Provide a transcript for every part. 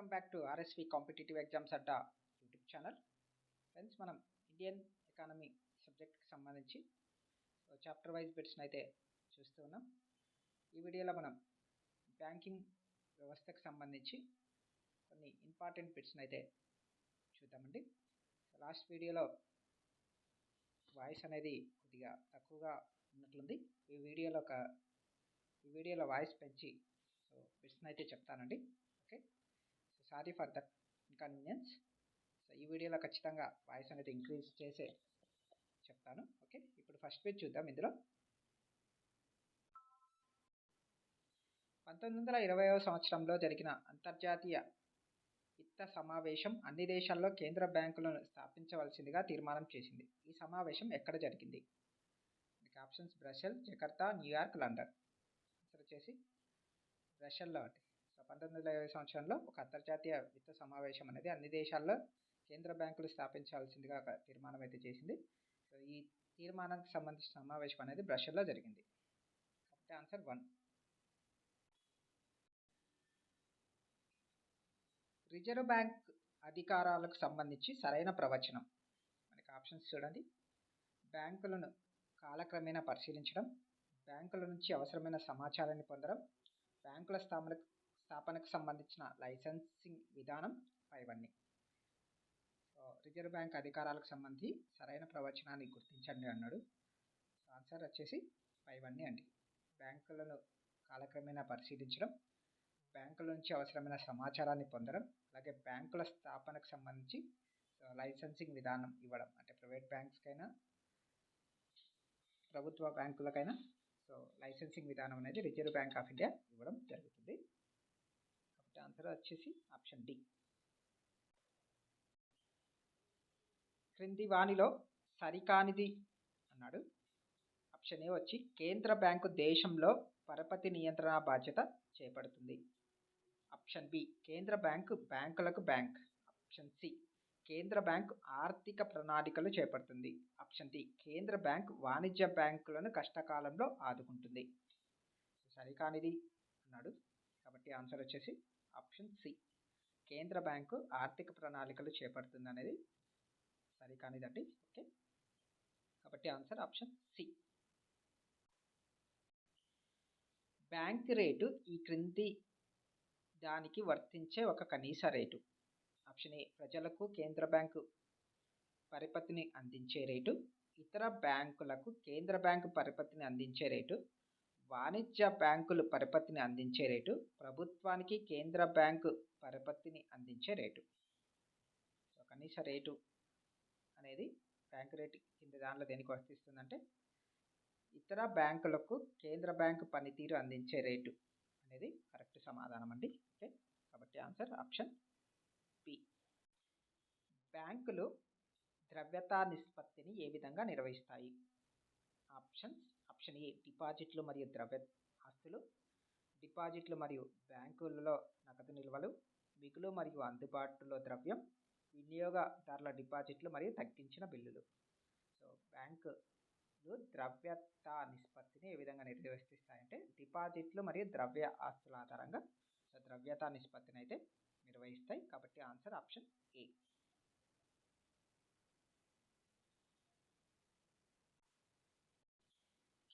Welcome back to RSV competitive exams Adda YouTube channel. Friends మనం Indian economy సబ్జెక్ట్కి సంబంధించి chapter wise బిట్స్ని అయితే చూస్తూ ఉన్నాం. ఈ వీడియోలో మనం బ్యాంకింగ్ వ్యవస్థకు సంబంధించి కొన్ని ఇంపార్టెంట్ బిట్స్ని అయితే చూద్దామండి. లాస్ట్ వీడియోలో వాయిస్ అనేది కొద్దిగా తక్కువగా ఉన్నట్లుంది. ఈ వీడియోలో ఒక ఈ వీడియోలో వాయిస్ పెంచి సో బిట్స్ని అయితే చెప్తానండి. Okay? Sorry for that inconvenience so ఈ వీడియోలో ఖచ్చితంగా వాయిస్ అనేది ఇంక్రీజ్ చేసే చెప్తాను. ఓకే ఇప్పుడు ఫస్ట్ పేజ్ చూద్దాం ఇందులో. పంతొమ్మిది వందల ఇరవైవ సంవత్సరంలో జరిగిన అంతర్జాతీయ విత్త సమావేశం అన్ని దేశాల్లో కేంద్ర బ్యాంకులను స్థాపించవలసిందిగా తీర్మానం చేసింది. ఈ సమావేశం ఎక్కడ జరిగింది? Options Brussels Jakarta New York London answer వచ్చేసి రష్యన్లో అండి. పంతొమ్మిది వందల ఇరవై సంవత్సరంలో ఒక అంతర్జాతీయ విత్త సమావేశం అనేది అన్ని దేశాల్లో కేంద్ర బ్యాంకులు స్థాపించాల్సిందిగా ఒక తీర్మానం అయితే చేసింది. సో ఈ తీర్మానానికి సంబంధించిన సమావేశం అనేది బ్రషల్లో జరిగింది. కాబట్టి ఆన్సర్ వన్. రిజర్వ్ బ్యాంక్ అధికారాలకు సంబంధించి సరైన ప్రవచనం. మనకి ఆప్షన్స్ చూడండి. బ్యాంకులను కాలక్రమేణా పరిశీలించడం బ్యాంకుల నుంచి అవసరమైన సమాచారాన్ని పొందడం బ్యాంకుల స్థాపనకు స్థాపనకు సంబంధించిన లైసెన్సింగ్ విధానం ఇవన్నీ రిజర్వ్ బ్యాంక్ అధికారాలకు సంబంధించి సరైన ప్రవచనాన్ని గుర్తించండి అన్నాడు. ఆన్సర్ వచ్చేసి పైవన్నీ అండి. బ్యాంకులను కాలక్రమేణా పరిశీలించడం బ్యాంకుల నుంచి అవసరమైన సమాచారాన్ని పొందడం అలాగే బ్యాంకుల స్థాపనకు సంబంధించి లైసెన్సింగ్ విధానం ఇవ్వడం. అంటే ప్రైవేట్ బ్యాంక్స్కైనా ప్రభుత్వ బ్యాంకులకైనా సో లైసెన్సింగ్ విధానం అనేది రిజర్వ్ బ్యాంక్ ఆఫ్ ఇండియా ఇవ్వడం జరుగుతుంది. ఆన్సర్ వచ్చేసి ఆప్షన్ డి. క్రింది వాణిలో సరికానిది అన్నాడు. ఆప్షన్ ఏ వచ్చి కేంద్ర బ్యాంకు దేశంలో పరపతి నియంత్రణ బాధ్యత చేపడుతుంది. ఆప్షన్ బి కేంద్ర బ్యాంకు బ్యాంకులకు బ్యాంక్. ఆప్షన్ సి కేంద్ర బ్యాంక్ ఆర్థిక ప్రణాళికలు చేపడుతుంది. ఆప్షన్ డి కేంద్ర బ్యాంక్ వాణిజ్య బ్యాంకులను కష్టకాలంలో ఆదుకుంటుంది. సరికానిది అన్నాడు. కాబట్టి ఆన్సర్ వచ్చేసి ఆప్షన్ సి. కేంద్ర బ్యాంకు ఆర్థిక ప్రణాళికలు చేపడుతుంది అనేది సరికానిదండి. ఓకే. కాబట్టి answer option C. Bank rate ఈ క్రింది దానికి వర్తించే ఒక కనీస రేటు. ఆప్షన్ ఏ ప్రజలకు కేంద్ర బ్యాంకు పరిపత్తిని అందించే రేటు. ఇతర బ్యాంకులకు కేంద్ర బ్యాంకు పరిపత్తిని అందించే రేటు. వాణిజ్య బ్యాంకులు పరపతిని అందించే రేటు ప్రభుత్వానికి కేంద్ర బ్యాంకు పరపతిని అందించే రేటు. సో కనీస రేటు అనేది బ్యాంకు రేటు కింద దానిలో దేనికి వర్తిస్తుందంటే ఇతర బ్యాంకులకు కేంద్ర బ్యాంకు పనితీరు అందించే రేటు అనేది కరెక్ట్ సమాధానం అండి. ఓకే? కాబట్టి ఆన్సర్ ఆప్షన్ బి. బ్యాంకులు ద్రవ్యతా నిష్పత్తిని ఏ విధంగా నిర్వహిస్తాయి? ఆప్షన్స్ ఆప్షన్ ఏ డిపాజిట్లు మరియు ద్రవ్య ఆస్తులు. డిపాజిట్లు మరియు బ్యాంకులలో నగదు నిల్వలు మిగులు మరియు అందుబాటులో ద్రవ్యం వినియోగదారుల డిపాజిట్లు మరియు తగ్గించిన బిల్లులు. సో బ్యాంకులు ద్రవ్యతా నిష్పత్తిని ఏ విధంగా నిర్వహిస్తాయంటే డిపాజిట్లు మరియు ద్రవ్య ఆస్తుల ఆధారంగా సో ద్రవ్యతా నిష్పత్తిని అయితే నిర్వహిస్తాయి. కాబట్టి ఆన్సర్ ఆప్షన్ ఏ.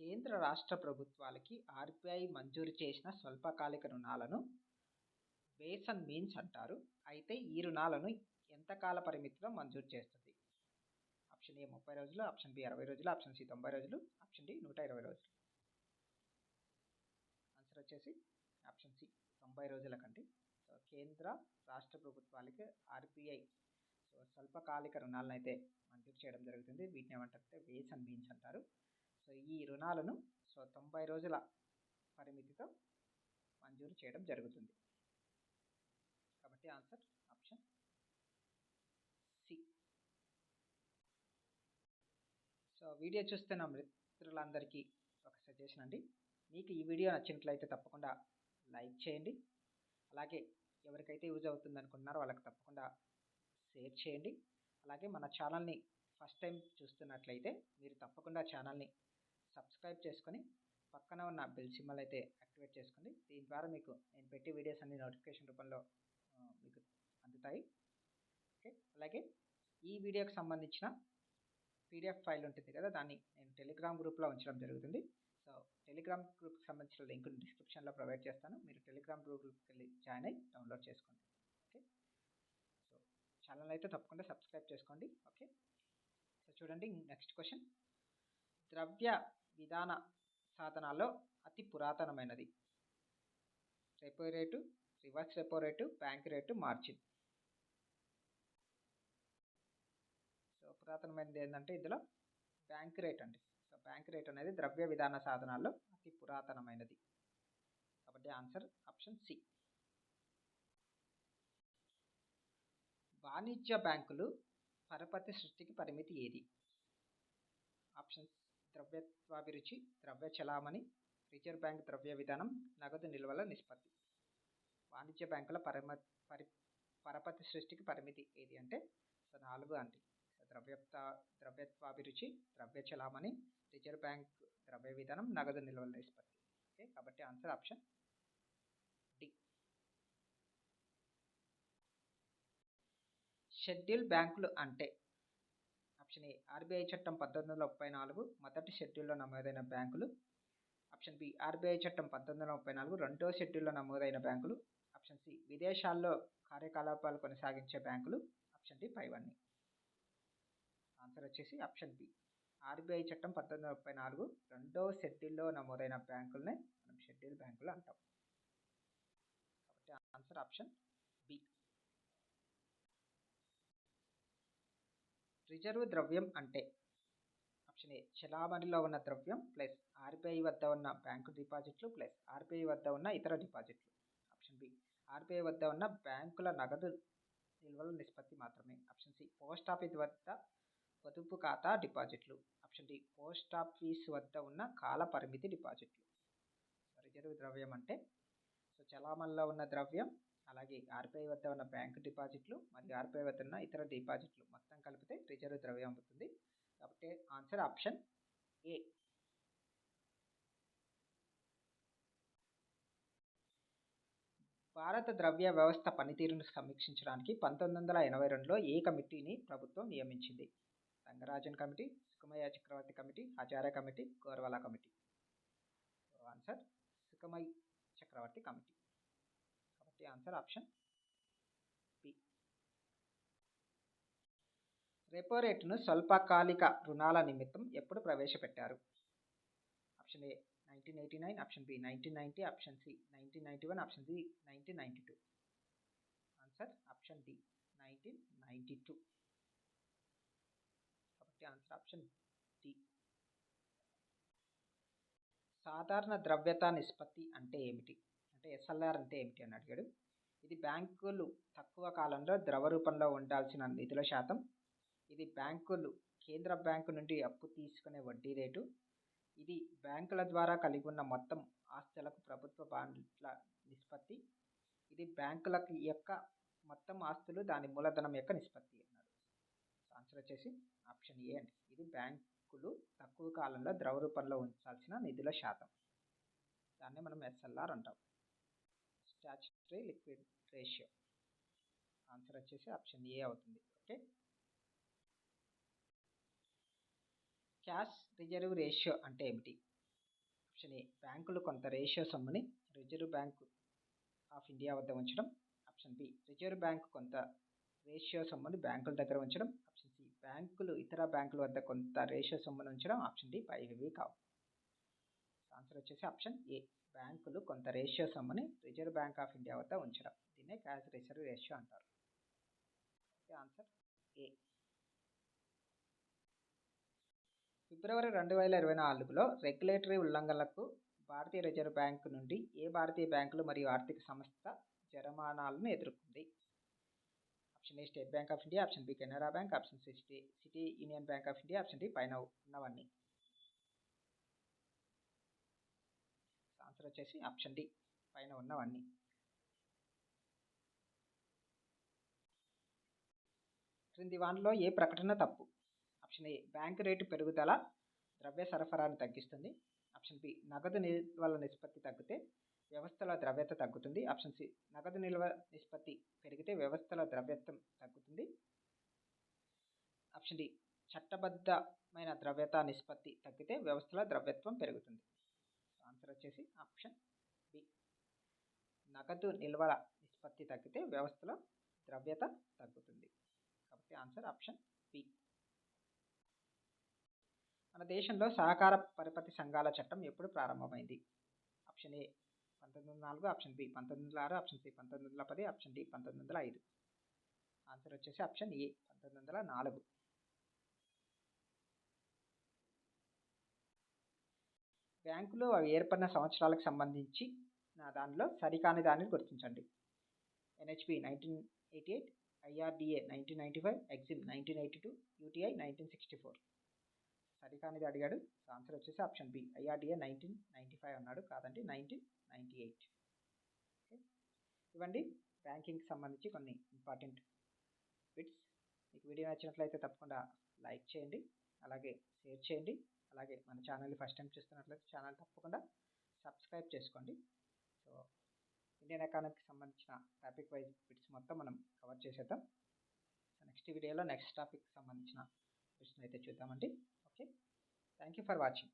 కేంద్ర రాష్ట్ర ప్రభుత్వాలకి ఆర్బీఐ మంజూరు చేసిన స్వల్పకాలిక రుణాలను బేస్ అండ్ మీన్స్ అంటారు. అయితే ఈ రుణాలను ఎంత కాల పరిమితిలో మంజూరు చేస్తుంది? ఆప్షన్ ఏ ముప్పై రోజులు ఆప్షన్ బి అరవై రోజులు ఆప్షన్ సి తొంభై రోజులు ఆప్షన్ డి నూట ఇరవై రోజులు. ఆన్సర్ వచ్చేసి ఆప్షన్ సి తొంభై రోజుల కంటే. సో కేంద్ర రాష్ట్ర ప్రభుత్వాలకి ఆర్బీఐ సో స్వల్పకాలిక రుణాలను అయితే మంజూరు చేయడం జరుగుతుంది. వీటిని ఏమంటారంటే బేస్ అండ్ మీన్స్ అంటారు. సో ఈ రుణాలను సో తొంభై రోజుల పరిమితితో మంజూరు చేయడం జరుగుతుంది. కాబట్టి answer option C. So video చూస్తున్న మిత్రులందరికీ ఒక సజెషన్ అండి. మీకు ఈ వీడియో నచ్చినట్లయితే తప్పకుండా లైక్ చేయండి. అలాగే ఎవరికైతే యూజ్ అవుతుంది అనుకుంటున్నారో వాళ్ళకి తప్పకుండా షేర్ చేయండి. అలాగే మన ఛానల్ని ఫస్ట్ టైం చూస్తున్నట్లయితే మీరు తప్పకుండా ఛానల్ని సబ్స్క్రైబ్ చేసుకొని పక్కన ఉన్న బెల్ సింబల్ అయితే యాక్టివేట్ చేసుకోండి దీని ద్వారా మీకు నేను పెట్టే వీడియోస్ అన్ని నోటిఫికేషన్ రూపంలో మీకు అందుతాయి. ఓకే అలాగే ఈ వీడియోకి సంబంధించిన పీడిఎఫ్ ఫైల్ ఉంటుంది కదా దాన్ని నేను టెలిగ్రామ్ గ్రూప్లో ఉంచడం జరుగుతుంది. సో టెలిగ్రామ్ గ్రూప్కి సంబంధించిన లింక్ డిస్క్రిప్షన్లో ప్రొవైడ్ చేస్తాను. మీరు టెలిగ్రామ్ గ్రూప్కి వెళ్ళి జాయిన్ అయ్యి డౌన్లోడ్ చేసుకోండి. ఓకే సో ఛానల్ అయితే తప్పకుండా సబ్స్క్రైబ్ చేసుకోండి. ఓకే సో చూడండి నెక్స్ట్ క్వశ్చన్ ద్రవ్య విధాన సాధనాల్లో అతి పురాతనమైనది. Repo rate reverse repo rate bank rate margin. So పురాతనమైనది ఏంటంటే ఇందులో బ్యాంక్ రేట్ అండి. సో బ్యాంక్ రేట్ అనేది ద్రవ్య విధాన సాధనాల్లో అతి పురాతనమైనది. కాబట్టి ఆన్సర్ ఆప్షన్ సి. వాణిజ్య బ్యాంకులు పరపతి సృష్టికి పరిమితి ఏది? ఆప్షన్ ద్రవ్యత్వాభిరుచి ద్రవ్య చలామణి రిజర్వ్ బ్యాంక్ ద్రవ్య విధానం నగదు నిల్వల నిష్పత్తి. వాణిజ్య బ్యాంకుల పరమ పరి పరపతి సృష్టికి పరిమితి ఏది అంటే సో నాలుగు అండి సో ద్రవ్యత్వ ద్రవ్యత్వాభిరుచి ద్రవ్య చలామణి రిజర్వ్ బ్యాంక్ ద్రవ్య విధానం నగదు నిల్వల నిష్పత్తి. ఓకే కాబట్టి ఆన్సర్ ఆప్షన్ డి. షెడ్యూల్ బ్యాంకులు అంటే ఆప్షన్ ఏ ఆర్బీఐ చట్టం పంతొమ్మిది వందల ముప్పై నాలుగు మొదటి షెడ్యూల్లో నమోదైన బ్యాంకులు. ఆప్షన్ బి ఆర్బీఐ చట్టం పంతొమ్మిది వందల ముప్పై నాలుగు రెండో షెడ్యూల్లో నమోదైన బ్యాంకులు. ఆప్షన్ సి విదేశాల్లో కార్యకలాపాలు కొనసాగించే బ్యాంకులు. ఆప్షన్ డి పైవన్నీ ఆన్సర్ వచ్చేసి ఆప్షన్ బి ఆర్బీఐ చట్టం పంతొమ్మిది వందల ముప్పై నాలుగు రెండో షెడ్యూల్లో నమోదైన బ్యాంకులనే మనం షెడ్యూల్ బ్యాంకులు అంటాం. కాబట్టి ఆన్సర్ ఆప్షన్ బి. రిజర్వ్ ద్రవ్యం అంటే ఆప్షన్ ఏ చలామణిలో ఉన్న ద్రవ్యం ప్లస్ ఆర్బీఐ వద్ద ఉన్న బ్యాంకు డిపాజిట్లు ప్లస్ ఆర్బీఐ వద్ద ఉన్న ఇతర డిపాజిట్లు. ఆప్షన్ బి ఆర్బీఐ వద్ద ఉన్న బ్యాంకుల నగదు నిల్వల నిష్పత్తి మాత్రమే. ఆప్షన్ సి పోస్ట్ ఆఫీస్ వద్ద పొదుపు ఖాతా డిపాజిట్లు. ఆప్షన్ డి పోస్ట్ ఆఫీస్ వద్ద ఉన్న కాల పరిమితి డిపాజిట్లు. రిజర్వ్ ద్రవ్యం అంటే సో చలామణిలో ఉన్న ద్రవ్యం అలాగే ఆర్బీఐ వద్ద ఉన్న బ్యాంక్ డిపాజిట్లు మరియు ఆర్బీఐ వద్ద ఉన్న ఇతర డిపాజిట్లు మొత్తం కలిపితే రిజర్వ్ ద్రవ్యం అవుతుంది. కాబట్టి ఆన్సర్ ఆప్షన్ ఏ. భారత ద్రవ్య వ్యవస్థ పనితీరును సమీక్షించడానికి పంతొమ్మిది వందల ఎనభై రెండులో ఏ కమిటీని ప్రభుత్వం నియమించింది. Rangarajan committee Sukhamoy Chakravarty committee Hazara committee Gorwala committee. Answer Sukhamoy Chakravarty committee. కాబట్టి ఆన్సర్ ఆప్షన్ బి. రెపో రేటును స్వల్పకాలిక రుణాల నిమిత్తం ఎప్పుడు ప్రవేశపెట్టారు? Option A nineteen eighty nine option B nineteen ninety option C nineteen ninety one option C nineteen ninety two. Answer option D nineteen ninety two. కాబట్టి answer option D. సాధారణ ద్రవ్యత నిష్పత్తి అంటే ఏమిటి? అంటే ఎస్ఎల్ఆర్ అంటే ఏమిటి అని అడిగాడు. ఇది బ్యాంకులు తక్కువ కాలంలో ద్రవ రూపంలో ఉండాల్సిన నిధుల శాతం. ఇది బ్యాంకులు కేంద్ర బ్యాంకు నుండి అప్పు తీసుకునే వడ్డీ రేటు. ఇది బ్యాంకుల ద్వారా కలిగి ఉన్న మొత్తం ఆస్తులకు ప్రభుత్వ బాండ్ల నిష్పత్తి. ఇది బ్యాంకుల యొక్క మొత్తం ఆస్తులు దాని మూలధనం యొక్క నిష్పత్తి అన్నారు. ఆన్సర్ వచ్చేసి ఆప్షన్ ఏ అండి. ఇది బ్యాంకులు తక్కువ కాలంలో ద్రవ రూపంలో ఉంచాల్సిన నిధుల శాతం. దాన్ని మనం ఎస్ఎల్ఆర్ అంటాం. స్టాచ్యుటరీ లిక్విడ్ రేషియో ఆన్సర్ వచ్చేసి ఆప్షన్ ఏ అవుతుంది. ఓకే క్యాష్ రిజర్వ్ రేషియో అంటే ఏమిటి? ఆప్షన్ ఏ బ్యాంకులు కొంత రేషియో సొమ్ముని రిజర్వ్ బ్యాంక్ ఆఫ్ ఇండియా వద్ద ఉంచడం. ఆప్షన్ బి రిజర్వ్ బ్యాంక్ కొంత రేషియో సొమ్ముని బ్యాంకుల దగ్గర ఉంచడం. ఆప్షన్ సి బ్యాంకులు ఇతర బ్యాంకుల వద్ద కొంత రేషియో సొమ్మును ఉంచడం. ఆప్షన్ డి పైవి కావు. ఆన్సర్ వచ్చేసి ఆప్షన్ ఏ బ్యాంకులు కొంత రేషియో సొమ్ముని రిజర్వ్ బ్యాంక్ ఆఫ్ ఇండియా వద్ద ఉంచడం. దీన్నే క్యాష్ రిజర్వ్ రేషియో అంటారు. ఆన్సర్ ఏ ఫిబ్రవరి రెండు వేల ఇరవై నాలుగులో రెగ్యులేటరీ ఉల్లంఘనలకు భారతీయ రిజర్వ్ బ్యాంక్ నుండి ఏ భారతీయ బ్యాంకులు మరియు ఆర్థిక సంస్థ జరమానాలను ఎదుర్కొంది? Option A State Bank of India option B Canara bank option C city City Union Bank of India option D పైన ఉన్నవన్నీ. ఆన్సర్ వచ్చేసి ఆప్షన్ డి పైన ఉన్నవన్నీ. క్రింది వానిలో ఏ ప్రకటన తప్పు? ఆప్షన్ ఏ బ్యాంక్ రేటు పెరుగుదల ద్రవ్య సరఫరాను తగ్గిస్తుంది. ఆప్షన్ బి నగదు నిల్వల నిష్పత్తి తగ్గితే వ్యవస్థలో ద్రవ్యత తగ్గుతుంది. ఆప్షన్ సి నగదు నిల్వ నిష్పత్తి పెరిగితే వ్యవస్థలో ద్రవ్యత్వం తగ్గుతుంది. ఆప్షన్ డి చట్టబద్ధమైన ద్రవ్యత నిష్పత్తి తగ్గితే వ్యవస్థలో ద్రవ్యత్వం పెరుగుతుంది. ఆన్సర్ వచ్చేసి ఆప్షన్ బి. నగదు నిల్వల నిష్పత్తి తగ్గితే వ్యవస్థలో ద్రవ్యత తగ్గుతుంది. కాబట్టి ఆన్సర్ ఆప్షన్ బి. మన దేశంలో సహకార పరపతి సంఘాల చట్టం ఎప్పుడు ప్రారంభమైంది? ఆప్షన్ ఏ పంతొమ్మిది వందల నాలుగు ఆప్షన్ బి పంతొమ్మిది వందల ఆరు ఆప్షన్ సి పంతొమ్మిది వందల పది ఆప్షన్ డి పంతొమ్మిది వందల ఐదు. ఆన్సర్ వచ్చేసి ఆప్షన్ ఏ పంతొమ్మిది వందల నాలుగు. బ్యాంకులో అవి ఏర్పడిన సంవత్సరాలకు సంబంధించి నా దానిలో సరికాని దానిని గుర్తించండి. NHP nineteen eighty eight IRDA nineteen ninety five EXIM nineteen eighty two UTI nineteen sixty four. సరికానిది అడిగాడు. ఆన్సర్ వచ్చేసి option B. IRDA nineteen ninety five అన్నాడు. కాదండి నైన్టీన్ నైంటీ ఎయిట్. ఓకే. ఇవ్వండి. బ్యాంకింగ్కి సంబంధించి కొన్ని ఇంపార్టెంట్ బిట్స్. మీకు వీడియో నచ్చినట్లయితే తప్పకుండా లైక్ చేయండి. అలాగే షేర్ చేయండి. అలాగే మన ఛానల్ని ఫస్ట్ టైం చూస్తున్నట్లయితే ఛానల్ తప్పకుండా సబ్స్క్రైబ్ చేసుకోండి. సో ఇండియన్ ఎకానమీకి సంబంధించిన టాపిక్ వైజ్ బిట్స్ మొత్తం మనం కవర్ చేసేద్దాం. సో నెక్స్ట్ వీడియోలో నెక్స్ట్ టాపిక్ సంబంధించిన బిట్స్ని అయితే చూద్దామండి. Okay thank you for watching